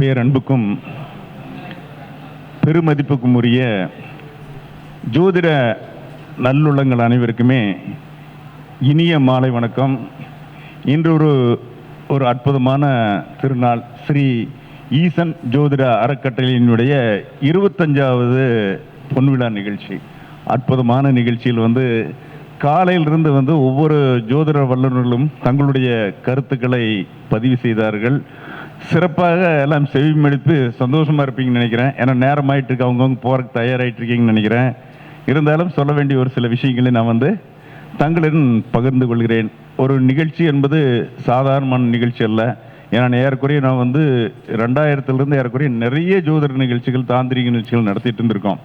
பேரன்புக்கும் பெருமதிப்புக்கும் உரிய ஜோதிட நல்லுள்ளங்கள் அனைவருக்குமே இனிய மாலை வணக்கம். இன்று ஒரு ஒரு அற்புதமான திருநாள் ஸ்ரீ ஈசன் ஜோதிட அறக்கட்டளையினுடைய இருபத்தஞ்சாவது பொன்விழா நிகழ்ச்சி. அற்புதமான நிகழ்ச்சியில் வந்து காலையிலிருந்து வந்து ஒவ்வொரு ஜோதிட வல்லுநர்களும் தங்களுடைய கருத்துக்களை பதிவு செய்தார்கள். சிறப்பாக எல்லாம் செவிமடித்து சந்தோஷமாக இருப்பீங்கன்னு நினைக்கிறேன். ஏன்னா நேரம் இருக்கு அவங்கவுங்க போகிறக்கு தயாராயிட்டு இருக்கீங்கன்னு நினைக்கிறேன். இருந்தாலும் சொல்ல வேண்டிய ஒரு சில விஷயங்களை நான் வந்து தங்களிடம் பகிர்ந்து கொள்கிறேன். ஒரு நிகழ்ச்சி என்பது சாதாரணமான நிகழ்ச்சி அல்ல. ஏன்னா ஏறக்குறைய நான் வந்து ரெண்டாயிரத்துலேருந்து ஏறக்குறைய நிறைய ஜோதிட நிகழ்ச்சிகள் தாந்திரிக நிகழ்ச்சிகள் நடத்திட்டு இருந்திருக்கோம்.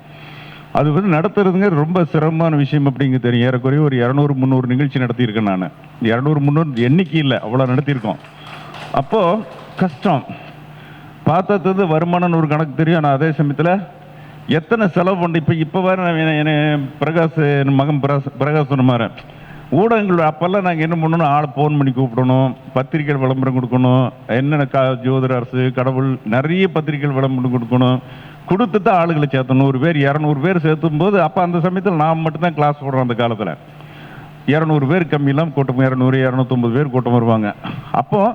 அது வந்து நடத்துறதுங்க ரொம்ப சிரமமான விஷயம் அப்படிங்க தெரியும். ஏறக்குறைய ஒரு இரநூறு முந்நூறு நிகழ்ச்சி நடத்தியிருக்கேன் நான். இரநூறு முந்நூறு எண்ணிக்கை இல்லை அவ்வளோ நடத்தியிருக்கோம். அப்போது கஷ்டம். பார்த்தது வந்து ஒரு கணக்கு தெரியும் ஆனால் அதே சமயத்தில் எத்தனை செலவு பண்ணி இப்போ இப்போ வேறு நான் என்ன- பிரகாஷ் என் மகன் பிரகாஷ் பிரகாஷ் சொன்ன மாதிரி ஊடகங்கள் அப்போல்லாம் நாங்கள் என்ன பண்ணணும் ஆளை ஃபோன் பண்ணி கூப்பிடணும் பத்திரிக்கை விளம்பரம் கொடுக்கணும் என்னென்ன கா ஜோதிட அரசு கடவுள் நிறைய பத்திரிக்கை விளம்பரம் கொடுக்கணும் கொடுத்து தான் ஆளுகளை சேர்த்தணும். நூறு பேர் இரநூறு பேர் சேர்த்தும் போது அப்போ அந்த சமயத்தில் நான் மட்டும்தான் கிளாஸ் போடுறோம் அந்த காலத்தில். இரநூறு பேர் கம்மியெல்லாம் கூட்டம் இரநூறு இரநூத்தொம்பது பேர் கூட்டம் வருவாங்க. அப்போது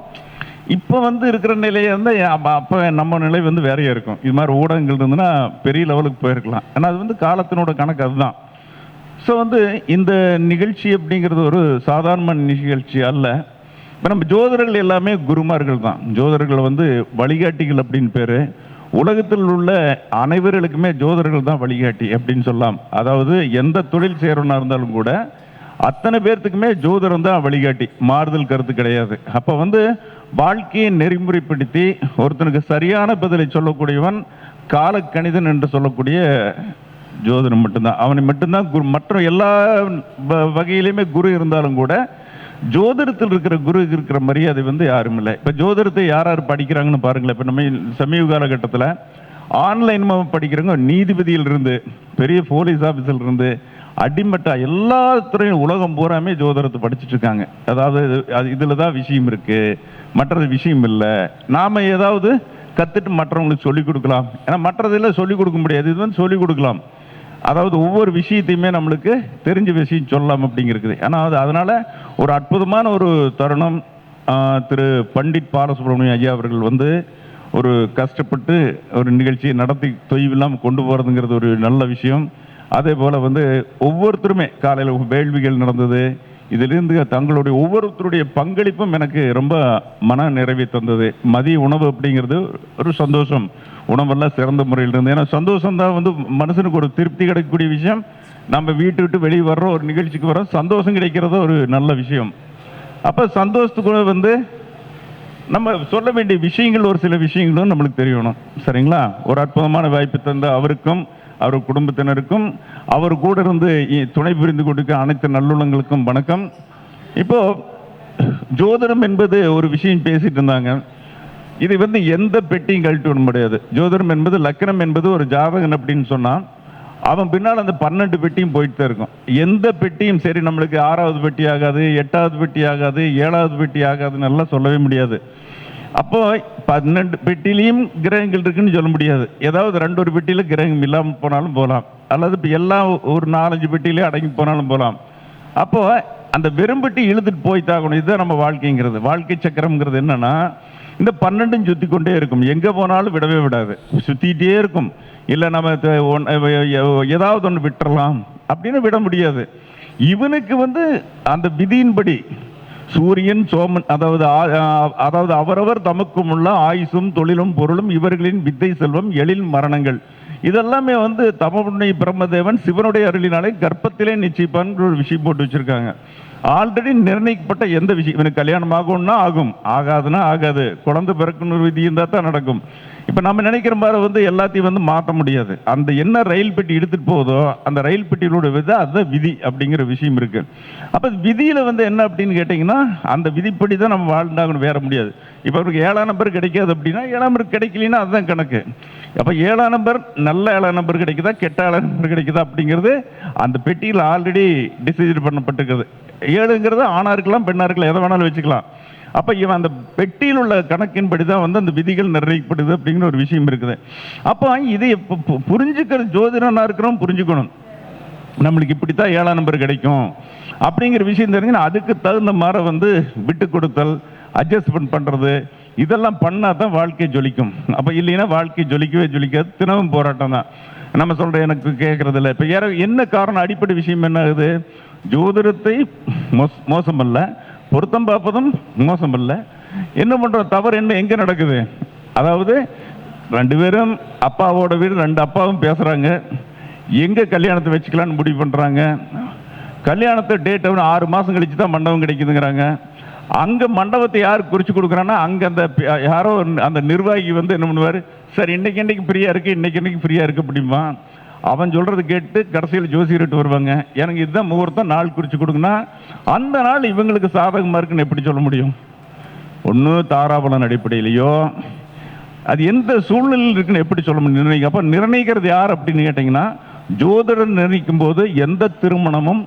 இப்போ வந்து இருக்கிற நிலையை வந்து அப்போ நம்ம நிலை வந்து வேறையாக இருக்கும். இது மாதிரி ஊடகங்கள் இருந்துன்னா பெரிய லெவலுக்கு போயிருக்கலாம். ஏன்னா அது வந்து காலத்தினோட கணக்கு அதுதான். ஸோ வந்து இந்த நிகழ்ச்சி அப்படிங்கிறது ஒரு சாதாரண நிகழ்ச்சி அல்ல. இப்போ நம்ம ஜோதிடர்கள் எல்லாமே குருமார்கள் தான். ஜோதிடர்கள் வந்து வழிகாட்டிகள் அப்படின்னு பேர். உலகத்தில் உள்ள அனைவர்களுக்குமே ஜோதிடர்கள் தான் வழிகாட்டி அப்படின்னு சொல்லலாம். அதாவது எந்த தொழில் செய்கிறவனா இருந்தாலும் கூட அத்தனை பேர்த்துக்குமே ஜோதிடம் தான் வழிகாட்டி. மாறுதல் கருத்து கிடையாது. அப்போ வந்து வாழ்க்கையை நெறிமுறைப்படுத்தி ஒருத்தனுக்கு சரியான பதிலை சொல்லக்கூடியவன் காலக்கணிதன் என்று சொல்லக்கூடிய ஜோதிடம் மட்டும்தான். அவனை மட்டும்தான் குரு. மற்ற எல்லா வ- குரு இருந்தாலும் கூட ஜோதிடத்தில் இருக்கிற குரு இருக்கிற மரியாதை வந்து யாரும் இல்லை. இப்போ ஜோதிடத்தை யார் யார் படிக்கிறாங்கன்னு பாருங்களேன். இப்போ நம்ம சமீப காலகட்டத்தில் ஆன்லைன் படிக்கிறவங்க நீதிபதியில் இருந்து பெரிய போலீஸ் ஆஃபீஸில் இருந்து அடிமட்ட எல்லா துறையும் உலகம் பூராமே ஜோதிடத்தை படிச்சுட்டு இருக்காங்க. அதாவது இது- அது இதில் தான் விஷயம் இருக்கு. மற்றது விஷயம் இல்லை. நாம ஏதாவது கத்துட்டு மற்றவங்களுக்கு சொல்லிக் கொடுக்கலாம். ஏன்னா மற்றதில் சொல்லிக் கொடுக்க முடியாது. இது வந்து சொல்லிக் கொடுக்கலாம். அதாவது ஒவ்வொரு விஷயத்தையுமே நம்மளுக்கு தெரிஞ்ச விஷயம் சொல்லலாம் அப்படிங்கிறது. ஏன்னா அது அதனால ஒரு அற்புதமான ஒரு தருணம் திரு பண்டிட் பாலசுப்ரமணியம் ஐயா அவர்கள் வந்து ஒரு கஷ்டப்பட்டு ஒரு நிகழ்ச்சியை நடத்தி தொய்வில்லாமல் கொண்டு போகிறதுங்கிறது ஒரு நல்ல விஷயம். அதே போல் வந்து ஒவ்வொருத்தருமே காலையில் வேள்விகள் நடந்தது இதிலிருந்து தங்களுடைய ஒவ்வொருத்தருடைய பங்களிப்பும் எனக்கு ரொம்ப மன நிறைவை தந்தது. மதிய உணவு அப்படிங்கிறது ஒரு சந்தோஷம். உணவெல்லாம் சிறந்த முறையில் இருந்து ஏன்னா சந்தோஷம் தான் வந்து மனுஷனுக்கு ஒரு திருப்தி கிடைக்கக்கூடிய விஷயம். நம்ம வீட்டு விட்டு வெளியே வர்றோம் ஒரு நிகழ்ச்சிக்கு வரோம் சந்தோஷம் கிடைக்கிறது ஒரு நல்ல விஷயம். அப்போ சந்தோஷத்துக்கு வந்து நம்ம சொல்ல வேண்டிய விஷயங்கள் ஒரு சில விஷயங்களும் நம்மளுக்கு தெரியணும். சரிங்களா? ஒரு அற்புதமான வாய்ப்பு தந்த அவருக்கும் அவர் குடும்பத்தினருக்கும் அவர் கூட இருந்து துணை புரிந்து கொடுக்க அனைத்து நல்லுள்ளங்களுக்கும் வணக்கம். இப்போ ஜோதிடம் என்பது ஒரு விஷயம் பேசிட்டு இருந்தாங்க. இது வந்து எந்த பெட்டியும் கழட்டி விட முடியாது. ஜோதிடம் என்பது லக்கணம் என்பது ஒரு ஜாதகன் அப்படின்னு சொன்னால் அவன் பின்னால் அந்த பன்னெண்டு பெட்டியும் போயிட்டு தான் இருக்கும். எந்த பெட்டியும் சரி நம்மளுக்கு ஆறாவது பெட்டி ஆகாது எட்டாவது பெட்டி ஆகாது ஏழாவது பெட்டி ஆகாதுன்னு எல்லாம் சொல்லவே முடியாது. அப்போ பன்னெண்டு பெட்டிலையும் கிரகங்கள் இருக்குன்னு சொல்ல முடியாது. ஏதாவது ரெண்டு ஒரு பெட்டியில கிரகம் இல்லாமல் போனாலும் போகலாம் அல்லது இப்போ எல்லாம் ஒரு நாலஞ்சு பெட்டியிலே அடங்கி போனாலும் போகலாம் அப்போ அந்த வெறும்பெட்டி இழுத்துட்டு போய் தாகணும் இதுதான் நம்ம வாழ்க்கைங்கிறது. வாழ்க்கை சக்கரம்ங்கிறது என்னன்னா இந்த பன்னெண்டும் சுத்தி கொண்டே இருக்கும். எங்க போனாலும் விடவே விடாது. சுத்திட்டே இருக்கும். இல்லை நம்ம ஒன்- ஏதாவது ஒன்று விட்டுறலாம் அப்படின்னு விட முடியாது. இவனுக்கு வந்து அந்த விதியின்படி சூரியன் சோமன் அதாவது அதாவது அவரவர் தமக்கும் உள்ள ஆயுசும் தொழிலும் பொருளும் இவர்களின் வித்தை செல்வம் எழில் மரணங்கள். இதெல்லாமே வந்து தமனுடைய பிரம்மதேவன் சிவனுடைய அருளினாலே கர்ப்பத்திலே நிச்சயிப்பான்னு ஒரு விஷயம் போட்டு வச்சுருக்காங்க. ஆல்ரெடி நிர்ணயிக்கப்பட்ட எந்த விஷயம்? இவனுக்கு கல்யாணம் ஆகும்னா ஆகும். ஆகாதுன்னா ஆகாது. குழந்தை பிறக்கணும் விதி இருந்தால் தான் நடக்கும். இப்போ நம்ம நினைக்கிற மாதிரி வந்து எல்லாத்தையும் வந்து மாற்ற முடியாது. அந்த என்ன ரயில் பெட்டி எடுத்துகிட்டு போகுதோ அந்த ரயில் பெட்டியிலோட விதை அதுதான் விதி அப்படிங்கிற விஷயம் இருக்குது அப்போ விதியில் வந்து என்ன அப்படின்னு கேட்டிங்கன்னா அந்த விதிப்படி தான் நம்ம வாழ்ந்தாகணும் வேற முடியாது. இப்போ அவருக்கு ஏழாம் நம்பர் கிடைக்காது அப்படின்னா ஏழாம் நம்பர் கிடைக்கலன்னா அதுதான் கணக்கு. அப்போ ஏழாம் நம்பர் நல்ல ஏழாம் நம்பர் கிடைக்குதா கெட்ட ஏழாம் நம்பர் கிடைக்குதா அப்படிங்கிறது அந்த பெட்டியில் ஆல்ரெடி டிசைட் பண்ணப்பட்டிருக்குது. ஏழுங்கிறது ஆணா இருக்கலாம் பெண்ணா இருக்கலாம் எதை வேணாலும் வச்சுக்கலாம். அப்போ இவன் அந்த பெட்டியில் உள்ள கணக்கின்படி தான் வந்து அந்த விதிகள் நிர்ணயிக்கப்படுது அப்படிங்கிற ஒரு விஷயம் இருக்குது. அப்போ இதை பு- புரிஞ்சுக்கிற ஜோதிடனா இருக்கிறோம் புரிஞ்சுக்கணும். நம்மளுக்கு இப்படித்தான் ஏழாம் நம்பர் கிடைக்கும். அப்படிங்கிற விஷயம் தெரிஞ்சுன்னா அதுக்கு தகுந்த மாதிரி வந்து விட்டு கொடுத்தல் அட்ஜஸ்ட்மெண்ட் பண்ணுறது இதெல்லாம் பண்ணால் தான் வாழ்க்கை ஜொலிக்கும். அப்போ இல்லைன்னா வாழ்க்கை ஜொலிக்கவே ஜொலிக்காது தினமும் போராட்டம் தான். நம்ம சொல்கிற எனக்கு கேட்கறது இல்லை யாரோ என்ன காரணம்? அடிப்படை விஷயம் என்ன ஆகுது? ஜோதிடத்தை மோஸ் மோசம் அல்ல பொருத்தம் பார்ப்பதும் மோசம் அல்ல என்ன பண்ணுறோம் தவறு என்ன எங்கே நடக்குது? அதாவது ரெண்டு பேரும் அப்பாவோட வீடு ரெண்டு அப்பாவும் பேசுகிறாங்க எங்கே கல்யாணத்தை வச்சுக்கலான்னு முடிவு பண்ணுறாங்க கல்யாணத்தை டேட் ஆறு மாதம் கழித்து தான் மண்டபம் கிடைக்குதுங்கிறாங்க. அங்கே மண்டபத்தை யார் குறித்து கொடுக்குறான்னா அங்கே அந்த யாரோ அந்த நிர்வாகி வந்து என்ன பண்ணுவார்? சார் இன்னைக்கு இன்றைக்கி ஃப்ரீயாக இருக்குது இன்றைக்கி இன்றைக்கி ஃப்ரீயாக இருக்க அப்படிமா அவன் சொல்றது கேட்டு கடைசியில் ஜோசியர்கிட்ட வருவாங்க எனக்கு இதுதான் முகூர்த்தம் நாள் குறிச்சு கொடுங்கன்னா அந்த நாள் இவங்களுக்கு சாதகமாக இருக்குன்னு எப்படி சொல்ல முடியும்? ஒன்று தாராபலன் அடிப்படையிலையோ அது எந்த சூழ்நிலையில் இருக்குன்னு எப்படி சொல்ல முடியும்? நிர்ணயிக்க அப்போ நிர்ணயிக்கிறது யார் அப்படின்னு கேட்டிங்கன்னா ஜோதிடர் நிர்ணயிக்கும் போது எந்த திருமணமும்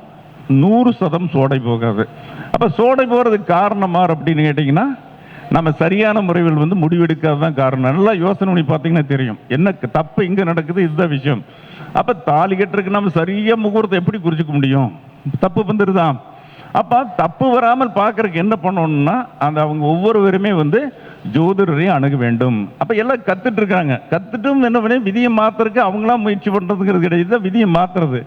நூறு சதம் சோடை போகாது. அப்போ சோடை போகிறதுக்கு காரணமாக அப்படின்னு கேட்டிங்கன்னா நம்ம சரியான முறையில் வந்து முடிவெடுக்காது தான் காரணம். நல்லா யோசனை பண்ணி பார்த்தீங்கன்னா தெரியும். என்ன தப்பு இங்கே நடக்குது இதுதான் விஷயம். அப்போ தாலி கட்டுறதுக்கு நம்ம சரியாக முகூர்த்தம் எப்படி குறிச்சிக்க முடியும்? தப்பு வந்துருதான் அப்போ தப்பு வராமல் பார்க்கறதுக்கு என்ன பண்ணணும்னா அந்த அவங்க ஒவ்வொருவருமே வந்து ஜோதிடரையும் அணுக வேண்டும். அப்போ எல்லாம் கற்றுட்டு இருக்காங்க. கற்றுட்டும் என்ன பண்ணி விதியை மாத்துறதுக்கு அவங்களாம் முயற்சி பண்ணுறதுங்கிறது கிடையாது. தான் விதியை மாத்துறது.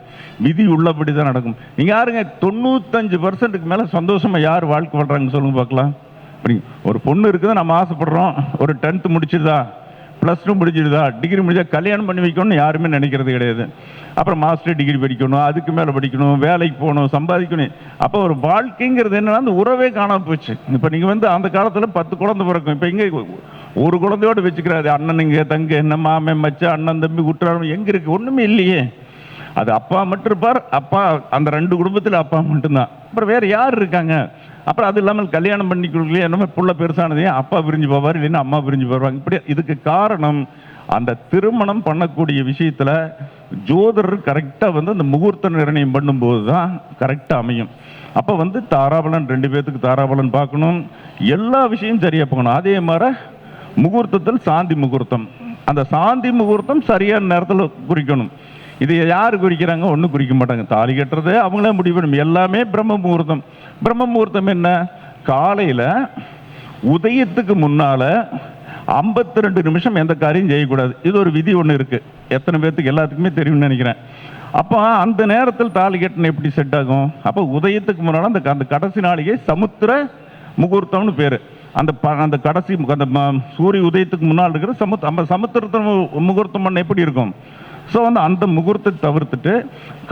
விதி உள்ளபடி தான் நடக்கும். நீங்கள் யாருங்க? தொண்ணூத்தஞ்சு பர்சன்ட்டுக்கு மேலே சந்தோஷமாக யார் வாழ்க்கை வாழ்றாங்க சொல்லுங்க பார்க்கலாம். அப்படி ஒரு பொண்ணு இருக்குது நம்ம ஆசைப்படுறோம். ஒரு டென்த்து முடிச்சிருதா? ப்ளஸ் டூ முடிச்சிருதா டிகிரி முடிஞ்சால் கல்யாணம் பண்ணி வைக்கணும்னு யாருமே நினைக்கிறது கிடையாது. அப்புறம் மாஸ்டர் டிகிரி படிக்கணும் அதுக்கு மேலே படிக்கணும் வேலைக்கு போகணும் சம்பாதிக்கணும். அப்போ ஒரு வாழ்க்கைங்கிறது என்னன்னா அந்த உறவே காணாம போச்சு. இப்போ நீங்கள் வந்து அந்த காலத்தில் பத்து குழந்தை பிறக்கும். இப்போ இங்கே ஒரு குழந்தையோட வச்சுக்கிறாரு அண்ணனுங்க தங்க என்ன மாமன் மச்சான் அண்ணன் தம்பி குற்றாலம் எங்கே இருக்கு? ஒன்றுமே இல்லையே. அது அப்பா மட்டும் இருப்பார். அப்பா அந்த ரெண்டு குடும்பத்தில் அப்பா மட்டும்தான். அப்புறம் வேறு யார் இருக்காங்க? அப்புறம் அது இல்லாமல் கல்யாணம் பண்ணி கொடுக்கலையே என்னமே புள்ள பெருசானதே அப்பா பிரிஞ்சு போவார் இல்லைன்னா அம்மா பிரிஞ்சு போவாங்க இப்படி இதுக்கு காரணம் அந்த திருமணம் பண்ணக்கூடிய விஷயத்தில் ஜோதிடர் கரெக்டாக வந்து அந்த முகூர்த்த நிர்ணயம் பண்ணும்போது தான் கரெக்டாக அமையும். அப்போ வந்து தாராபலன் ரெண்டு பேர்த்துக்கு தாராபலன் பார்க்கணும். எல்லா விஷயம் சரியாக போகணும். அதே மாதிரி முகூர்த்தத்தில் சாந்தி முகூர்த்தம். அந்த சாந்தி முகூர்த்தம் சரியான நேரத்தில் குறிக்கணும். இது யார் குறிக்கிறாங்க? ஒன்றும் குறிக்க மாட்டாங்க. தாலி கட்டுறது அவங்களே முடிவு பண்ணும் எல்லாமே பிரம்ம முகூர்த்தம் பிரம்ம முகூர்த்தம் என்ன? காலையில் உதயத்துக்கு முன்னால் ஐம்பத்தி ரெண்டு நிமிஷம் எந்த காரியம் செய்யக்கூடாது. இது ஒரு விதி ஒன்று இருக்குது எத்தனை பேர்த்துக்கு எல்லாத்துக்குமே தெரியும்னு நினைக்கிறேன். அப்போ அந்த நேரத்தில் தாலி கட்டின எப்படி செட் ஆகும்? அப்போ உதயத்துக்கு முன்னால் அந்த அந்த கடைசி நாளிகை சமுத்திர முகூர்த்தம்னு பேர். அந்த ப- அந்த கடைசி அந்த சூரிய உதயத்துக்கு முன்னால் இருக்கிற சமுத் அந்த சமுத்திரத்தை முகூர்த்தம் பண்ண எப்படி இருக்கும்? ஸோ வந்து அந்த முகூர்த்தத்தை தவிர்த்துட்டு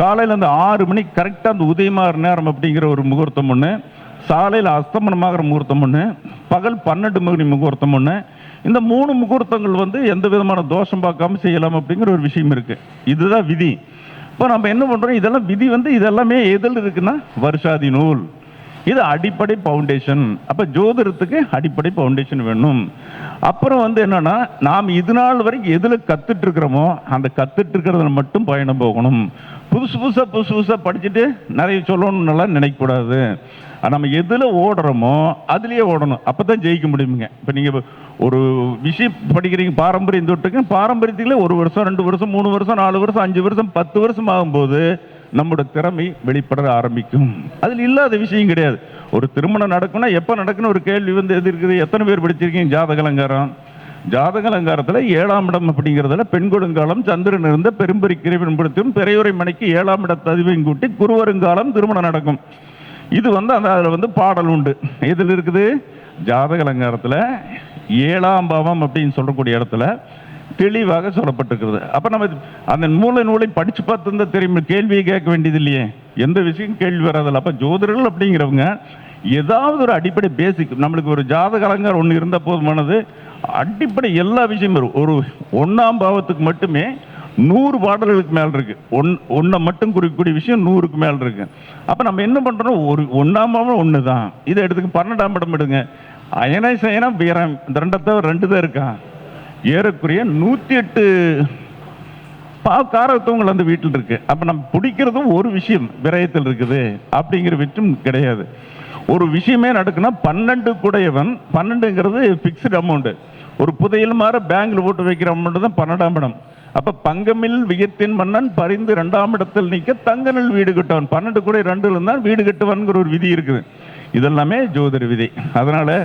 காலையில் அந்த ஆறு மணிக்கு கரெக்டாக அந்த உதயமாகிற நேரம் அப்படிங்கிற ஒரு முகூர்த்தம் ஒன்று சாலையில் அஸ்தமனமாகிற முகூர்த்தம் ஒன்று பகல் பன்னெண்டு மணி முகூர்த்தம் ஒன்று இந்த மூணு முகூர்த்தங்கள் வந்து எந்த விதமான தோஷம் பார்க்காம செய்யலாம் அப்படிங்கிற ஒரு விஷயம் இருக்குது இதுதான் விதி. இப்போ நம்ம என்ன பண்ணுறோம் இதெல்லாம் விதி வந்து இதெல்லாமே எதில் இருக்குன்னா வருஷாதி நூல். இது அடிப்படை பவுண்டேஷன் அப்போ ஜோதிடத்துக்கு அடிப்படை பவுண்டேஷன் வேணும். அப்புறம் வந்து என்னன்னா நாம் இது நாள் வரைக்கும் எதில் கத்துட்டு இருக்கிறோமோ அந்த கத்துட்டு இருக்கிறதுல மட்டும் பயணம் போகணும். புதுசு புதுசாக புதுசு புதுசாக படிச்சுட்டு நிறைய சொல்லணும்னுலாம் நினைக்கக்கூடாது. நம்ம எதில் ஓடுறோமோ அதுலேயே ஓடணும். அப்போ தான் ஜெயிக்க முடியுங்க இப்போ நீங்கள் ஒரு விஷயம் படிக்கிறீங்க பாரம்பரியம் தொட்டுக்கு பாரம்பரியத்திலே ஒரு வருஷம் ரெண்டு வருஷம் மூணு வருஷம் நாலு வருஷம் அஞ்சு வருஷம் பத்து வருஷம் ஆகும்போது நம்மளோட திறமை வெளிப்பட ஆரம்பிக்கும். அதில் இல்லாத விஷயம் கிடையாது. ஒரு திருமணம் நடக்கும்னா எப்போ நடக்குன்னு ஒரு கேள்வி வந்து எது இருக்குது? எத்தனை பேர் படிச்சிருக்கீங்க? ஜாதக அலங்காரம். ஜாதக அலங்காரத்தில் ஏழாம் இடம் அப்படிங்கிறதுல பெண் கொடுங்காலம் சந்திரன் இருந்த பெரும்பெரி கிரைவன்படுத்தும் பெரையுறை மணிக்கு ஏழாம் இட ததிவையும் கூட்டி குருவருங்காலம் திருமணம் நடக்கும். இது வந்து அந்த அதில் வந்து பாடல் உண்டு. இதில் இருக்குது? ஜாதக அலங்காரத்தில் ஏழாம் பாவம் அப்படின்னு சொல்லக்கூடிய இடத்துல தெளிவாக சொல்லப்பட்டிருக்கிறது. அப்போ நம்ம அந்த மூல நூலை படித்து பார்த்துருந்தா தெரியும் கேள்வியை கேட்க வேண்டியது இல்லையே எந்த விஷயம் கேள்வி வராதில்ல. அப்போ ஜோதிடர்கள் அப்படிங்கிறவங்க ஏதாவது ஒரு அடிப்படை பேசிக் நம்மளுக்கு ஒரு ஜாதக அலங்காரம் ஒன்று இருந்தால் போதுமானது. அடிப்படை எல்லா விஷயமும் இருக்கும் ஒரு ஒன்றாம் பாவத்துக்கு மட்டுமே நூறு பாடல்களுக்கு மேல் இருக்கு. ஒன் ஒன்றை மட்டும் குறிக்கக்கூடிய விஷயம் நூறுக்கு மேல் இருக்கு. அப்போ நம்ம என்ன பண்ணுறோம் ஒரு ஒன்றாம் பாவம் ஒன்று தான் இதை எடுத்துக்க பன்னெண்டாம் படம் எடுங்க. அயனை சயனம் வீரம். இந்த ரெண்டை ரெண்டு தான் இருக்கான் ஏறக்குறைய நூற்றி எட்டு காரத்துவங்கள் அந்த வீட்டில் இருக்கு. அப்போ நம்ம பிடிக்கிறதும் ஒரு விஷயம் விரயத்தில் இருக்குது. அப்படிங்கிற விஷயம் கிடையாது. ஒரு விஷயமே நடக்குன்னா பன்னெண்டு கூடையவன் பன்னெண்டுங்கிறது ஃபிக்ஸ்டு அமௌண்ட்டு ஒரு புதையல் மாற பேங்கில் போட்டு வைக்கிற அமௌண்ட்டு தான் பன்னெண்டாம் இடம். அப்போ பங்கமில் வியத்தின் மன்னன் பரிந்து ரெண்டாம் இடத்தில் நிற்க தங்கனில் வீடு கட்டவன். பன்னெண்டு கூட ரெண்டுல இருந்தால் வீடு கட்டுவன்கிற ஒரு விதி இருக்குது. இதெல்லாமே ஜோதிட விதி. அதனால்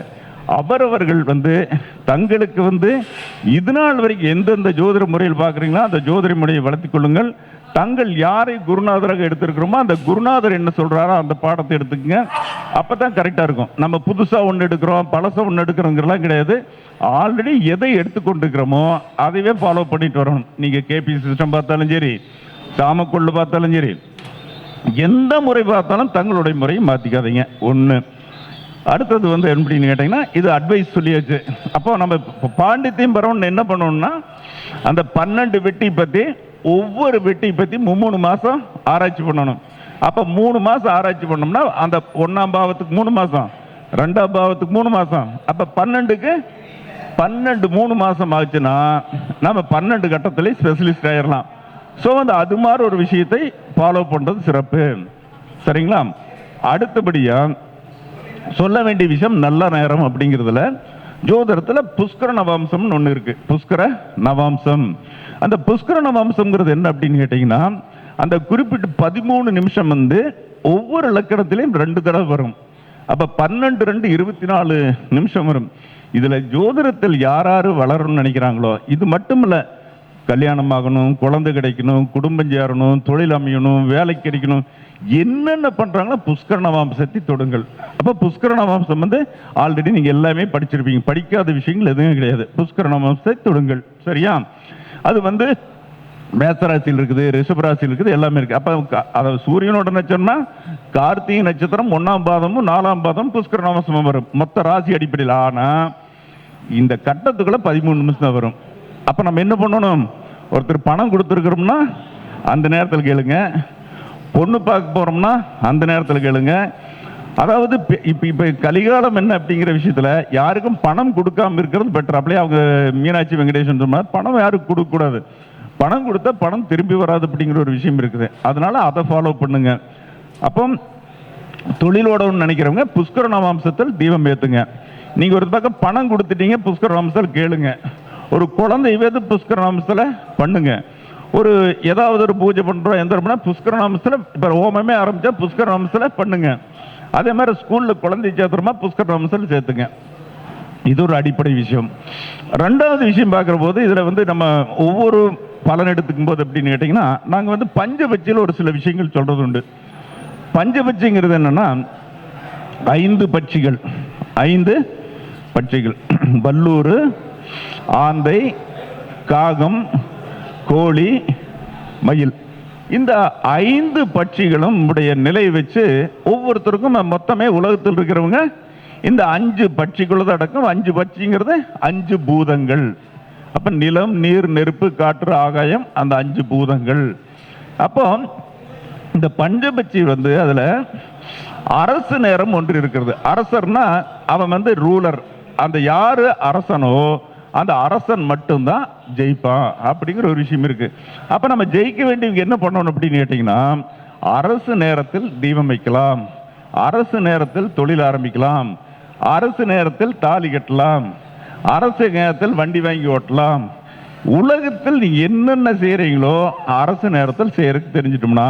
அவரவர்கள் வந்து தங்களுக்கு வந்து இது நாள் வரைக்கும் எந்தெந்த ஜோதிட முறையில் பார்க்குறீங்களோ அந்த ஜோதிட முறையை வளர்த்தி கொள்ளுங்கள். தங்கள் யாரை குருநாதராக எடுத்திருக்கிறோமோ அந்த குருநாதர் என்ன சொல்கிறாரோ அந்த பாடத்தை எடுத்துக்கங்க. அப்பதான் கரெக்டாக இருக்கும். நம்ம புதுசாக ஒன்று எடுக்கிறோம் பழசாக ஒன்று எடுக்கிறோங்கிறலாம் கிடையாது. ஆல்ரெடி எதை எடுத்துக்கொண்டிருக்கிறோமோ அதையே ஃபாலோ பண்ணிட்டு வரணும். நீங்கள் கேபி சிஸ்டம் பார்த்தாலும் சரி சாமக்கொள்ளு பார்த்தாலும் சரி எந்த முறை பார்த்தாலும் தங்களுடைய முறையை மாற்றிக்காதீங்க ஒன்று அடுத்தது வந்து எப்படின்னு கேட்டிங்கன்னா இது அட்வைஸ் சொல்லியாச்சு. அப்போ நம்ம பாண்டித்தியம் பாண்டித்யம் பரவன் என்ன பண்ணணும்னா அந்த பன்னெண்டு வெட்டி பற்றி ஒவ்வொரு வெட்டி பற்றி மூணு மாதம் ஆராய்ச்சி பண்ணணும். அப்போ மூணு மாதம் ஆராய்ச்சி பண்ணோம்னா அந்த ஒன்றாம் பாவத்துக்கு மூணு மாதம் ரெண்டாம் பாவத்துக்கு மூணு மாதம் அப்போ பன்னெண்டுக்கு பன்னெண்டு மூணு மாதம் ஆச்சுன்னா நம்ம பன்னெண்டு கட்டத்திலே ஸ்பெஷலிஸ்ட் ஆயிடலாம் ஸோ வந்து அது மாதிரி ஒரு விஷயத்தை ஃபாலோ பண்ணுறது சிறப்பு. சரிங்களா? அடுத்தபடியாக சொல்ல வேண்டிய விஷயம் நல்ல நேரம் அப்படிங்கிறதுல ஜோதரத்தில் புஷ்கர நவாம்சம்னு ஒன்று இருக்கு. புஷ்கர நவாம்சம். அந்த புஷ்கர நவாம்சம்ங்கிறது என்ன அப்படின்னு கேட்டிங்கன்னா அந்த குறிப்பிட்ட பதிமூணு நிமிஷம் வந்து ஒவ்வொரு இலக்கணத்திலையும் ரெண்டு தடவை வரும். அப்போ பன்னெண்டு ரெண்டு இருபத்தி நாலு நிமிஷம் வரும். இதில் ஜோதிடத்தில் யார் யார் வளரணும்னு நினைக்கிறாங்களோ இது மட்டும் இல்லை கல்யாணம் ஆகணும் குழந்தை கிடைக்கணும் குடும்பம் சேரணும் தொழில் அமையணும் வேலை கிடைக்கணும் என்னென்ன பண்றாங்களோ புஷ்கரண மாம்சத்தை தொடுங்கள். அப்போ புஷ்கரண மாம்சம் வந்து ஆல்ரெடி நீங்கள் எல்லாமே படிச்சிருப்பீங்க. படிக்காத விஷயங்கள் எதுவும் கிடையாது. புஷ்கரண மாம்சத்தை தொடுங்கள். சரியா? அது வந்து மேசராசியில் இருக்குது ரிஷபராசியில் இருக்குது எல்லாமே இருக்குது அப்போ அதாவது சூரியனோட நட்சத்திரம்னா கார்த்திகை நட்சத்திரம் ஒன்றாம் பாதமும் நாலாம் பாதம் புஷ்கர நவாம்சமும் வரும். மொத்த ராசி அடிப்படையில். ஆனால் இந்த கட்டத்துக்குள்ள பதிமூணு நிமிஷம் தான் வரும். அப்போ நம்ம என்ன பண்ணணும்? ஒருத்தர் பணம் கொடுத்துருக்குறோம்னா அந்த நேரத்தில் கேளுங்க. பொண்ணு பார்க்க போகிறோம்னா அந்த நேரத்தில் கேளுங்க. அதாவது இப்போ இப்போ கலிகாலம் என்ன அப்படிங்கிற விஷயத்தில் யாருக்கும் பணம் கொடுக்காம இருக்கிறது பெட்டர் அப்படியே அவங்க மீனாட்சி வெங்கடேஷன் சொன்னார் பணம் யாருக்கும் கொடுக்கக்கூடாது பணம் கொடுத்தா பணம் திரும்பி வராது அப்படிங்கிற ஒரு விஷயம் இருக்குது. அதனால் அதை ஃபாலோ பண்ணுங்க. அப்போ தொழிலோடன்னு நினைக்கிறவங்க புஷ்கர நவாம்சத்தில் தீபம் ஏற்றுங்க நீங்கள் ஒரு பக்கம் பணம் கொடுத்துட்டீங்க புஷ்கர நவாம்சத்தில் கேளுங்க. ஒரு குழந்தை குழந்தையவே புஷ்கர நவாம்சத்தில் பண்ணுங்கள் ஒரு ஏதாவது ஒரு பூஜை பண்ணுறோம் எந்த பண்ணா புஷ்கர நாமத்தில் இப்போ ஓமமே ஆரம்பித்தா புஷ்கர நாமத்தில் பண்ணுங்க. அதே மாதிரி ஸ்கூலில் குழந்தை சேர்த்துறோமா புஷ்கர நாமத்தில் சேர்த்துங்க இது ஒரு அடிப்படை விஷயம். ரெண்டாவது விஷயம் பார்க்குற போது இதில் வந்து நம்ம ஒவ்வொரு பலன் எடுத்துக்கும் போது அப்படின்னு கேட்டிங்கன்னா நாங்கள் வந்து பஞ்சபட்சியில் ஒரு சில விஷயங்கள் சொல்கிறது உண்டு. பஞ்சபட்சிங்கிறது என்னென்னா ஐந்து பட்சிகள். ஐந்து பட்சிகள். வல்லூர் ஆந்தை காகம் கோழி மயில். இந்த ஐந்து பட்சிகளும் உடைய நிலை வச்சு ஒவ்வொருத்தருக்கும் மொத்தமே உலகத்தில் இருக்கிறவங்க இந்த அஞ்சு பட்சிக்குள்ளது அடக்கம் அஞ்சு பட்சிங்கிறது அஞ்சு பூதங்கள். அப்ப நிலம் நீர் நெருப்பு காற்று ஆகாயம் அந்த அஞ்சு பூதங்கள். அப்போ இந்த பஞ்சபட்சி வந்து அதுல அரசு நேரம் ஒன்று இருக்கிறது. அரசர்னா அவன் வந்து ரூலர். அந்த யாரு அரசனோ அந்த அரசன் மட்டும்தான் ஜெயிப்பான் அப்படிங்கிற ஒரு விஷயம் இருக்கு. அப்ப நம்ம ஜெயிக்க வேண்டியவங்க என்ன பண்ணணும் அப்படின்னு கேட்டீங்கன்னா அரசு நேரத்தில் தீபம் வைக்கலாம் அரசு நேரத்தில் தொழில் ஆரம்பிக்கலாம் அரசு நேரத்தில் தாலி கட்டலாம் அரசு நேரத்தில் வண்டி வாங்கி ஓட்டலாம். உலகத்தில் நீங்க என்னென்ன செய்கிறீங்களோ அரசு நேரத்தில் செய்யறதுக்கு தெரிஞ்சிட்டோம்னா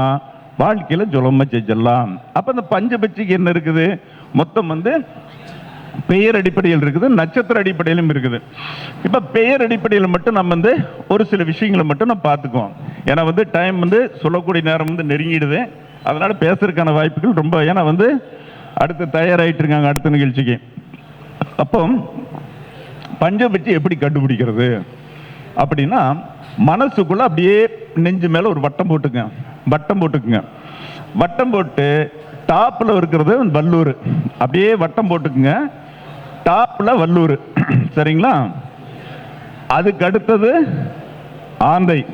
வாழ்க்கையில் ஜுலமாக செஞ்சிடலாம். அப்போ இந்த பஞ்சபட்சிக்கு என்ன இருக்குது? மொத்தம் வந்து பெயர் அடிப்படையில் இருக்குது நட்சத்திர அடிப்படையிலும் இருக்குது. இப்போ பெயர் அடிப்படையில் மட்டும் நம்ம வந்து ஒரு சில விஷயங்களை மட்டும் நம்ம பார்த்துக்குவோம். ஏன்னா வந்து டைம் வந்து சொல்லக்கூடிய நேரம் வந்து நெருங்கிடுது. அதனால் பேசுறதுக்கான வாய்ப்புகள் ரொம்ப ஏன்னா வந்து அடுத்து தயாராகிட்டு இருக்காங்க அடுத்த நிகழ்ச்சிக்கு. அப்போ பஞ்சபட்சி எப்படி கண்டுபிடிக்கிறது? அப்படின்னா மனசுக்குள்ள அப்படியே நெஞ்சு மேலே ஒரு வட்டம் போட்டுங்க வட்டம் போட்டுக்குங்க. வட்டம் போட்டு டாப்பில் இருக்கிறது வல்லூர். அப்படியே வட்டம் போட்டுக்குங்க. டாப்ல வல்லூர். சரிங்களா? அதுக்கு அடுத்தது ஆந்தை.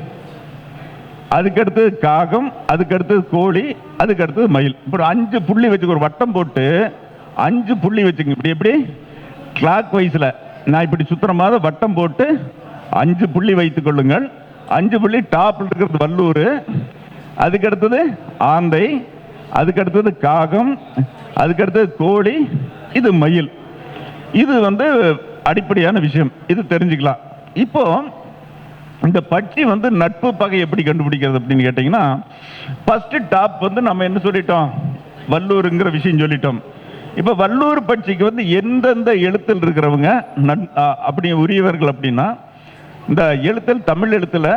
அதுக்கு அடுத்தது காகம் அதுக்கு அடுத்தது கோழி அதுக்கு அடுத்தது மயில். இப்படி அஞ்சு புள்ளி வச்சுக்க ஒரு வட்டம் போட்டு அஞ்சு புள்ளி வச்சுங்க இப்படி எப்படி கிளாக் வைஸில் நான் இப்படி சுற்றுற மாதிரி வட்டம் போட்டு அஞ்சு புள்ளி வைத்துக் கொள்ளுங்கள். அஞ்சு புள்ளி டாப்பில் இருக்கிறது வல்லூர். அதுக்கு அடுத்தது ஆந்தை. அதுக்கு அடுத்தது காகம். அதுக்கு அடுத்தது கோழி. இது மயில். இது வந்து அடிப்படையான விஷயம். இது தெரிஞ்சுக்கலாம். இப்போ இந்த பட்சி வந்து நட்பு பகை எப்படி கண்டுபிடிக்கிறது அப்படின்னு கேட்டிங்கன்னா ஃபர்ஸ்ட் டாப் வந்து நம்ம என்ன சொல்லிட்டோம்? வல்லூருங்கிற விஷயம் சொல்லிட்டோம். இப்போ வல்லூர் பட்சிக்கு வந்து எந்தெந்த எழுத்தில் இருக்கிறவங்க நன் அப்படி உரியவர்கள் அப்படின்னா இந்த எழுத்தில் தமிழ் எழுத்துல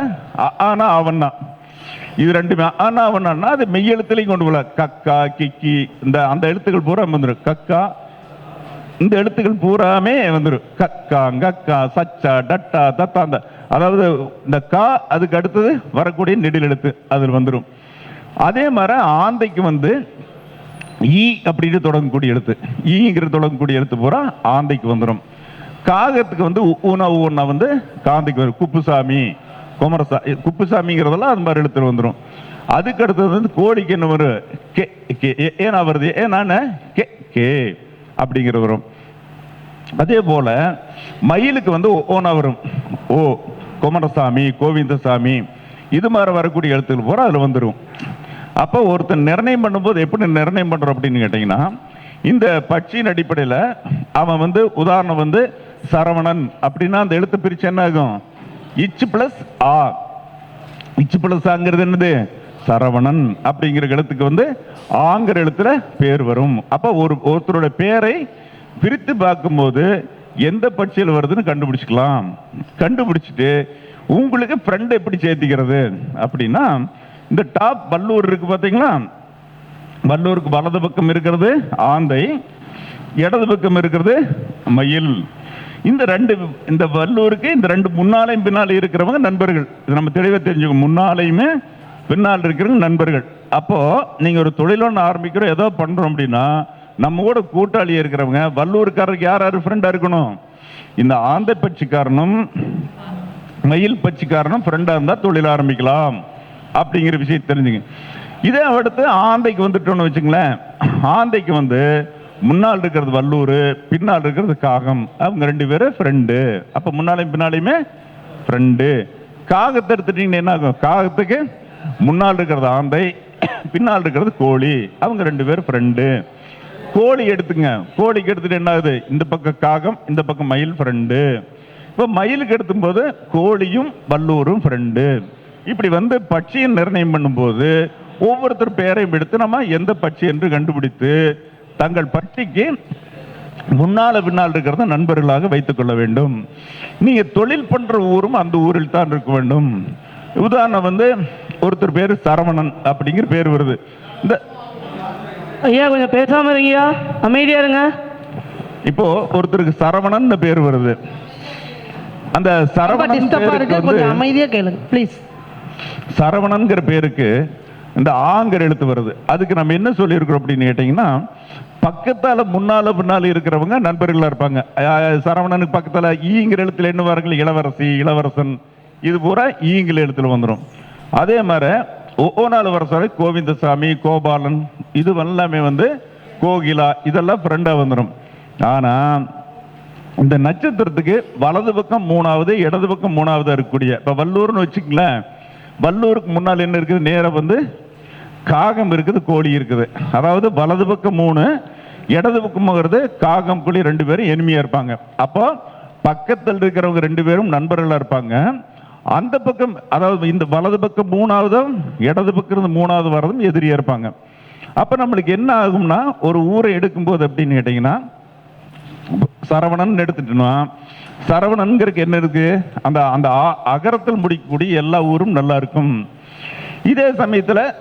ஆனா அவன்னா. இது ரெண்டுமே ஆனா அவனா அது மெய் எழுத்துலையும் கொண்டு போகல கக்கா கிக்கி இந்த அந்த எழுத்துக்கள் பூரா வந்துடும் கக்கா இந்த எழுத்துக்கள் பூராமே வந்துடும் கக்கா கக்கா சச்சா டட்டா தத்தாந்த அதாவது இந்த கா அதுக்கு அடுத்தது வரக்கூடிய நெடில் எழுத்து அதில் வந்துடும் அதே மாதிரி ஆந்தைக்கு வந்து ஈ அப்படின்னு தொடங்கக்கூடிய எழுத்து. ஈங்கிறது தொடங்கக்கூடிய எழுத்து பூரா ஆந்தைக்கு வந்துடும் காகத்துக்கு வந்து ஊனா ஊனா வந்து காந்தைக்கு வரும். குப்புசாமி குமரசா குப்புசாமிங்கிறதெல்லாம் அது மாதிரி எழுத்துல வந்துடும் அதுக்கு அடுத்தது வந்து கோழிக்கு என்ன வரும்? கே கே ஏ- வருது? ஏன்னா கே கே. அப்படிங்கிற வரும். அதே போல மயிலுக்கு வந்து ஓ- ஓனா வரும். ஓ குமரசாமி கோவிந்தசாமி இது மாதிரி வரக்கூடிய எழுத்துக்கள் பூரா அதில் வந்துடும் அப்போ ஒருத்தன் நிர்ணயம் பண்ணும்போது எப்படி நிர்ணயம் பண்ணுறோம் அப்படின்னு கேட்டிங்கன்னா இந்த பட்சியின் அடிப்படையில் அவன் வந்து உதாரணம் வந்து சரவணன் அப்படின்னா அந்த எழுத்து பிரிச்சு என்ன ஆகும்? இச்சு பிளஸ் ஆ. இச்சு பிளஸ் ஆங்கிறது என்னது? சரவணன் அப்படிங்கிற எழுத்துக்கு வந்து ஆங்கிற எழுத்துல பேர் வரும். அப்ப ஒரு ஒருத்தரோட பேரை பிரித்து பார்க்கும்போது எந்த பட்சியில் வருதுன்னு கண்டுபிடிச்சிக்கலாம். கண்டுபிடிச்சிட்டு உங்களுக்கு ஃப்ரெண்ட் எப்படி சேர்த்திக்கிறது அப்படின்னா இந்த டாப் வல்லூர் இருக்கு பார்த்தீங்களா வல்லூருக்கு வலது பக்கம் இருக்கிறது ஆந்தை இடது பக்கம் இருக்கிறது மயில். இந்த ரெண்டு இந்த வல்லூருக்கு இந்த ரெண்டு முன்னாலையும் பின்னாலையும் இருக்கிறவங்க நண்பர்கள். இது நம்ம தெளிவாக தெரிஞ்சுக்கணும். முன்னாலையுமே பின்னால் இருக்கிறவங்க நண்பர்கள். அப்போ நீங்க ஒரு தொழிலொன்று ஆரம்பிக்கிறோம் ஏதோ பண்றோம் அப்படின்னா நம்ம கூட கூட்டாளி இருக்கிறவங்க வல்லூர்காரருக்கு யார் யார் ஃப்ரெண்டா இருக்கணும்? இந்த ஆந்தை பட்சிக்காரனும் மயில் பட்சிக்காரனும் ஃப்ரெண்டா இருந்தா தொழில் ஆரம்பிக்கலாம் அப்படிங்கிற விஷயம் தெரிஞ்சுங்க. இதே அடுத்து ஆந்தைக்கு வந்துட்டோம்னு வச்சுங்களேன். ஆந்தைக்கு வந்து முன்னால் இருக்கிறது வல்லூர் பின்னால் இருக்கிறது காகம். அவங்க ரெண்டு பேரும் ஃப்ரெண்டு அப்போ முன்னாலையும் பின்னாலையுமே ஃப்ரெண்டு காகத்தை எடுத்துட்டீங்கன்னா என்ன ஆகும்? காகத்துக்கு முன்னால் இருக்கிறது ஆந்தை பின்னால் இருக்கிறது கோழி. அவங்க ரெண்டு பேரும் ஃப்ரெண்டு கோழி எடுத்துங்க. கோழிக்கு எடுத்துட்டு என்ன ஆகுது இந்த பக்கம் காகம் இந்த பக்கம் மயில் ஃப்ரெண்டு இப்போ மயிலுக்கு எடுத்தும்போது கோழியும் வல்லூரும் ஃப்ரெண்டு இப்படி வந்து பட்சியை நிர்ணயம் பண்ணும்போது ஒவ்வொருத்தர் பெயரையும் எடுத்து நம்ம எந்த பட்சி என்று கண்டுபிடித்து தங்கள் பட்சிக்கு முன்னால பின்னால் இருக்கிறத நண்பர்களாக வைத்துக் கொள்ள வேண்டும். நீங்க தொழில் பண்ற ஊரும் அந்த ஊரில் தான் இருக்க வேண்டும். உதாரணம் வந்து ஒருத்தர் பேரு சரவணன் அப்படிங்கிற பேர் வருது. இந்த ஐயா கொஞ்சம் பேசாம இருங்கய்யா. அமைதியா இருங்க. இப்போ ஒருத்தருக்கு சரவணன் பேர் வருது. அந்த சரவணன் கொஞ்சம் அமைதியா கேளுங்க ப்ளீஸ் சரவணன்கிற பேருக்கு இந்த ஆங்கிற எழுத்து வருது. அதுக்கு நம்ம என்ன சொல்லியிருக்கிறோம் அப்படின்னு கேட்டிங்கன்னா பக்கத்தால முன்னால பின்னால இருக்கிறவங்க நண்பர்களா இருப்பாங்க. சரவணனுக்கு பக்கத்தால ஈங்கிற எழுத்துல என்ன வாருங்கள்? இளவரசி இளவரசன். இது பூரா ஈங்கிற எழுத்துல வந்துடும் அதே மாதிரி ஒவ்வொரு சாலை கோவிந்தசாமி கோபாலன் இது எல்லாமே வந்து கோகிலா இதெல்லாம் ஃப்ரெண்டாக வந்துடும் ஆனால் இந்த நட்சத்திரத்துக்கு வலது பக்கம் மூணாவது இடது பக்கம் மூணாவது இருக்கக்கூடிய இப்போ வல்லூர்னு வச்சுக்கங்களேன் வல்லூருக்கு முன்னால் என்ன இருக்குது? நேராக வந்து காகம் இருக்குது கோழி இருக்குது. அதாவது வலது பக்கம் மூணு இடது பக்கம் வருது காகம் கோழி ரெண்டு பேரும் எளிமையாக இருப்பாங்க. அப்போ பக்கத்தில் இருக்கிறவங்க ரெண்டு பேரும் நண்பர்களாக இருப்பாங்க. அந்த பக்கம் அதாவது இந்த வலது பக்கம் மூணாவதும் இடது பக்கம் இருந்து மூணாவது வரதும் எதிரியாக இருப்பாங்க. அப்போ நம்மளுக்கு என்ன ஆகும்னா ஒரு ஊரை எடுக்கும்போது அப்படின்னு கேட்டிங்கன்னா சரவணன் எடுத்துட்டோம்னா சரவணன்கிறதுக்கு என்ன இருக்கு? அந்த அந்த அகரத்தில் முடிக்கக்கூடிய எல்லா ஊரும் நல்லா இருக்கும். இதே சமயத்தில்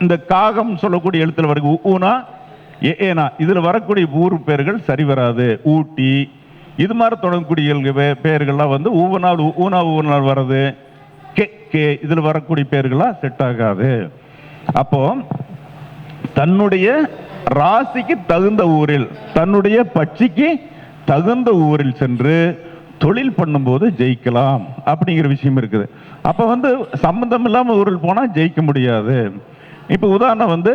இந்த காகம் சொல்லக்கூடிய எழுத்துல வரைக்கும் ஊனா ஏ- ஏனா இதில் வரக்கூடிய ஊர் பேர்கள் சரி வராது. ஊட்டி இது மாதிரி தொடங்கக்கூடிய பெயர்கள்லாம் பேர்கள்லாம் வந்து ஒவ்வொரு நாள் ஊனா ஒவ்வொரு நாள் வர்றது கே கே இதில் வரக்கூடிய பேர்கள்லாம் செட் ஆகாது. அப்போ தன்னுடைய ராசிக்கு தகுந்த ஊரில் தன்னுடைய பட்சிக்கு தகுந்த ஊரில் சென்று தொழில் பண்ணும்போது ஜெயிக்கலாம் அப்படிங்கிற விஷயம் இருக்குது. அப்போ வந்து சம்பந்தம் இல்லாமல் ஊரில் போனால் ஜெயிக்க முடியாது. இப்போ உதாரணம் வந்து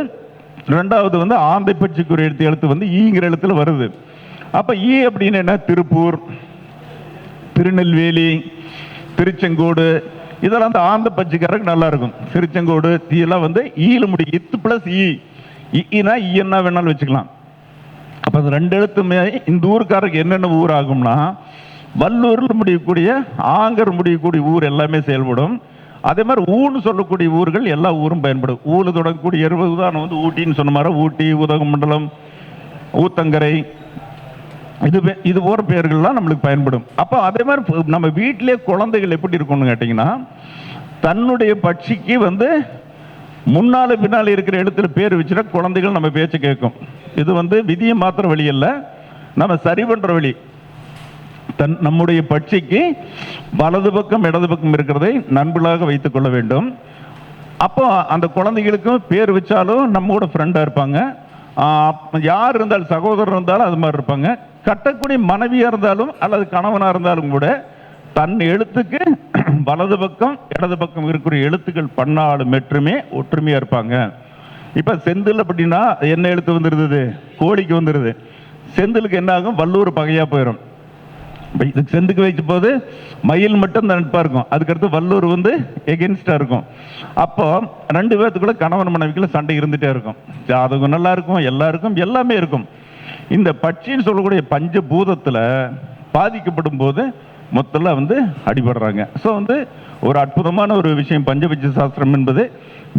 ரெண்டாவது வந்து ஆந்தை பட்சிக்குரிய எழுத்து எழுத்து வந்து ஈங்கிற எழுத்துல வருது. அப்ப ஈ அப்படின்னு என்ன? திருப்பூர் திருநெல்வேலி திருச்செங்கோடு. இதெல்லாம் அந்த ஆந்த பஞ்சுக்காரருக்கு நல்லா இருக்கும். திருச்செங்கோடு இதெல்லாம் வந்து ஈல முடியும். இத்து பிளஸ் ஈ இனா என்ன வேணாலும் வச்சுக்கலாம். அப்போ அது ரெண்டு எழுத்துமே இந்த ஊருக்காரருக்கு என்னென்ன ஊர் ஆகும்னா வல்லூரில் முடியக்கூடிய ஆங்கர் முடியக்கூடிய ஊர் எல்லாமே செயல்படும். அதே மாதிரி ஊன்னு சொல்லக்கூடிய ஊர்கள் எல்லா ஊரும் பயன்படும். ஊரில் தொடங்கக்கூடிய இருபது உதாரணம் வந்து ஊட்டின்னு சொன்ன மாதிரி ஊட்டி உதகமண்டலம் ஊத்தங்கரை இது இது போகிற பெயர்கள்லாம் நம்மளுக்கு பயன்படும். அப்போ அதே மாதிரி நம்ம வீட்டிலே குழந்தைகள் எப்படி இருக்கும்னு கேட்டிங்கன்னா தன்னுடைய பட்சிக்கு வந்து முன்னால் பின்னால் இருக்கிற இடத்துல பேர் வச்சுட்டா குழந்தைகள் நம்ம பேச்சு கேட்கும். இது வந்து விதியை மாத்திர வழி இல்லை நம்ம சரி பண்ணுற வழி. தன் நம்முடைய பட்சிக்கு வலது பக்கம் இடது பக்கம் இருக்கிறதை நண்பர்களாக வைத்துக் கொள்ள வேண்டும். அப்போ அந்த குழந்தைகளுக்கும் பேர் வச்சாலும் நம்மோட ஃப்ரெண்டாக இருப்பாங்க. யார் இருந்தாலும் சகோதரர் இருந்தாலும் அது மாதிரி இருப்பாங்க. கட்டக்கூடிய மனைவியாக இருந்தாலும் அல்லது கணவனாக இருந்தாலும் கூட தன் எழுத்துக்கு வலது பக்கம் இடது பக்கம் இருக்கிற எழுத்துக்கள் பண்ணாலும் மட்டுமே ஒற்றுமையாக இருப்பாங்க. இப்போ செந்தில் அப்படின்னா என்ன எழுத்து வந்துருது கோழிக்கு வந்துடுது செந்திலுக்கு என்ன ஆகும்? வல்லூர் பகையாக போயிடும் இதுக்கு செந்துக்கு வைச்ச போது மயில் மட்டும் தான் நட்பாக இருக்கும். அதுக்கடுத்து வல்லூர் வந்து எகென்ஸ்டாக இருக்கும். அப்போ ரெண்டு பேர்த்துக்குள்ள கணவன் மனைவிக்குள்ள சண்டை இருந்துகிட்டே இருக்கும். ஜாதகம் நல்லா இருக்கும் எல்லாருக்கும் எல்லாமே இருக்கும். இந்த பட்சின்னு சொல்லக்கூடிய பஞ்சபூதத்துல பாதிக்கப்படும் போது மொத்தத்தில் வந்து அடிபடுறாங்க. ஸோ வந்து ஒரு அற்புதமான ஒரு விஷயம் பஞ்சபட்ச சாஸ்திரம் என்பது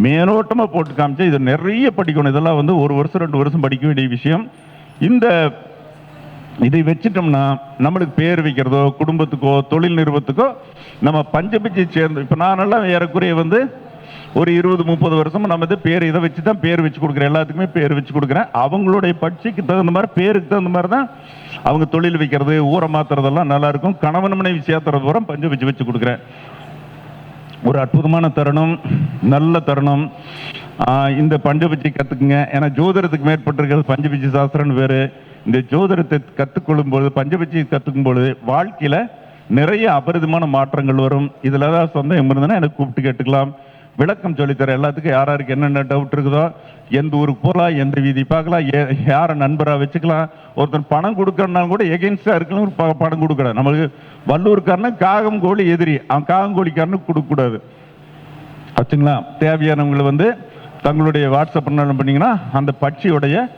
மேலோட்டமாக போட்டு காமிச்சு இது நிறைய படிக்கணும். இதெல்லாம் வந்து ஒரு வருஷம் ரெண்டு வருஷம் படிக்க வேண்டிய விஷயம். இந்த இதை வச்சுட்டோம்னா நம்மளுக்கு பேர் வைக்கிறதோ குடும்பத்துக்கோ தொழில் நிறுவனத்துக்கோ நம்ம பஞ்சபிச்சை சேர்ந்து இப்போ நான் எல்லாம் ஏறக்குறைய வந்து ஒரு இருபது முப்பது வருஷமா நம்ம இது பேர் இதை வச்சு தான் பேர் வச்சு கொடுக்குறேன். எல்லாத்துக்குமே பேர் வச்சு கொடுக்குறேன். அவங்களுடைய பட்சிக்கு தகுந்த மாதிரி பேருக்கு தகுந்த மாதிரி தான் அவங்க தொழில் வைக்கிறது ஊரை மாத்துறதெல்லாம் நல்லாயிருக்கும் கணவன் மனைவி சேர்த்துறது பூரா பஞ்சு வச்சு கொடுக்குறேன். ஒரு அற்புதமான தருணம் நல்ல தருணம். இந்த பஞ்சபட்சி கற்றுக்குங்க ஏன்னா ஜோதிடத்துக்கு மேற்பட்டிருக்கிறது பஞ்சபிச்சை சாஸ்திரம்னு வேறு இந்த ஜோதிடத்தை கற்றுக்கொள்ளும் பொழுது பஞ்சபட்சி கற்றுக்கும் பொழுது நிறைய அபரிதமான மாற்றங்கள் வரும். இதில் ஏதாவது சொந்தம் இருந்ததுன்னா எனக்கு கூப்பிட்டு கேட்டுக்கலாம். விளக்கம் சொல்லித்தரேன் எல்லாத்துக்கும் யார் யாருக்கு என்னென்ன டவுட் இருக்குதோ எந்த ஊருக்கு போகலாம் எந்த வீதி பார்க்கலாம் ஏ- யாரை நண்பராக வச்சுக்கலாம் ஒருத்தன் பணம் கொடுக்கறனாலும் கூட எகென்ஸ்டாக இருக்கலாம் ப- பணம் கொடுக்கூடாது நம்மளுக்கு வல்லூர்காரனு காகம் கோழி எதிரி. அவன் காகம் கோழிக்காரனு கொடுக்கக்கூடாது. ஆச்சுங்களா? தேவையானவங்களை வந்து தங்களுடைய வாட்ஸ்அப் பண்ணிங்கன்னா அந்த பட்சியுடைய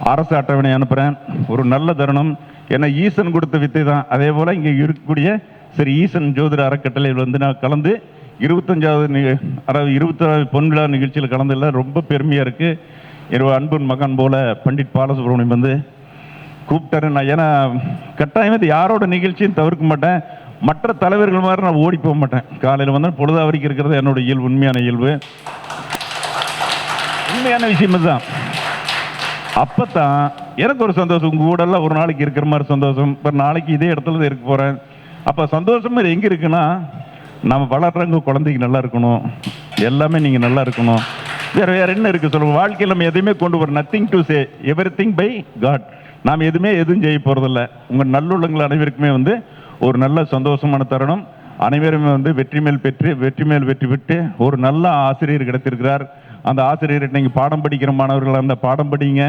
அரசு அட்டவணை அனுப்புகிறேன் ஒரு நல்ல தருணம். ஏன்னா ஈசன் கொடுத்த வித்தை தான். அதே போல் இங்கே இருக்கக்கூடிய சரி ஈசன் ஜோதிட அறக்கட்டளையில் வந்து நான் கலந்து இருபத்தஞ்சாவது நி அதாவது இருபத்தாறு பொன்விழா நிகழ்ச்சியில் கலந்ததில் ரொம்ப பெருமையாக இருக்குது என்னோட அன்பன் மகன் போல பண்டிட் பாலசுப்ரமணியம் வந்து கூப்பிட்டாரு. நான் ஏன்னா கட்டாயம் இது யாரோட நிகழ்ச்சியும் தவிர்க்க மாட்டேன். மற்ற தலைவர்கள் மாதிரி நான் ஓடி போக மாட்டேன். காலையில் வந்து பொழுதாவரிக்கு இருக்கிறது என்னோட இயல்பு உண்மையான இயல்பு. உண்மையான விஷயம் தான் அப்பதான் எனக்கு ஒரு சந்தோஷம். உங்கள் கூட ஒரு நாளைக்கு இருக்கிற மாதிரி சந்தோஷம். இப்போ நாளைக்கு இதே இடத்துல தான் இருக்க போகிறேன் அப்போ சந்தோஷம் எங்கே இருக்குன்னா நம்ம வளர்றவங்க குழந்தைக்கு நல்லா இருக்கணும். எல்லாமே நீங்கள் நல்லா இருக்கணும். வேறு வேறு என்ன இருக்குது சொல்லுங்கள் வாழ்க்கையில் நம்ம எதையுமே கொண்டு வரோம் nothing to say everything by God நாம் எதுவுமே எதுவும் செய்ய போகிறதில்ல உங்கள் நல்லுள்ளங்கள் அனைவருக்குமே வந்து ஒரு நல்ல சந்தோஷமான தருணம். அனைவருமே வந்து வெற்றி மேல் பெற்று வெற்றி மேல் வெற்றி பெற்று ஒரு நல்ல ஆசிரியர் கிடைத்திருக்கிறார். அந்த ஆசிரியர்கிட்ட நீங்கள் பாடம் படிக்கிற மாணவர்கள் அந்த பாடம் படிங்க.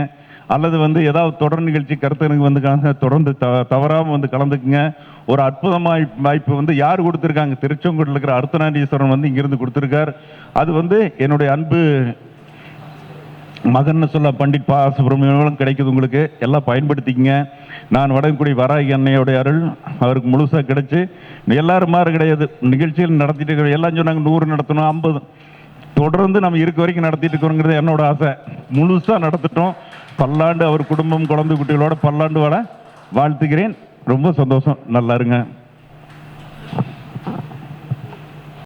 அல்லது வந்து ஏதாவது தொடர் நிகழ்ச்சி கருத்தரங்கு வந்து தொடர்ந்து த தவறாமல் வந்து கலந்துக்குங்க. ஒரு அற்புதமாய் வாய்ப்பு வந்து யார் கொடுத்துருக்காங்க? திருச்செங்கோட்டில் இருக்கிற அர்த்தநாதீஸ்வரன் வந்து இங்கிருந்து கொடுத்துருக்கார். அது வந்து என்னுடைய அன்பு மகன் சொல்ல பண்டிட் பா சுப்பிரமணியம் கிடைக்குது உங்களுக்கு. எல்லாம் பயன்படுத்திக்கங்க. நான் வடங்குடி வராகி அன்னையோடைய அருள் அவருக்கு முழுசாக கிடைச்சி. எல்லாரும் மாதிரி கிடையாது. நிகழ்ச்சிகள் நடத்திட்டு இருக்கிற எல்லாம் சொன்னாங்க நூறு நடத்தணும் ஐம்பது. தொடர்ந்து நம்ம இருக்க வரைக்கும் நடத்திட்டு இருக்கிறோங்கிறது என்னோட ஆசை. முழுசாக நடத்திட்டோம். பல்லாண்டு அவர் குடும்பம் குழந்தை குட்டிகளோட பல்லாண்டு வாழ வாழ்த்துக்கிறேன் ரொம்ப சந்தோஷம். நல்லா இருங்க.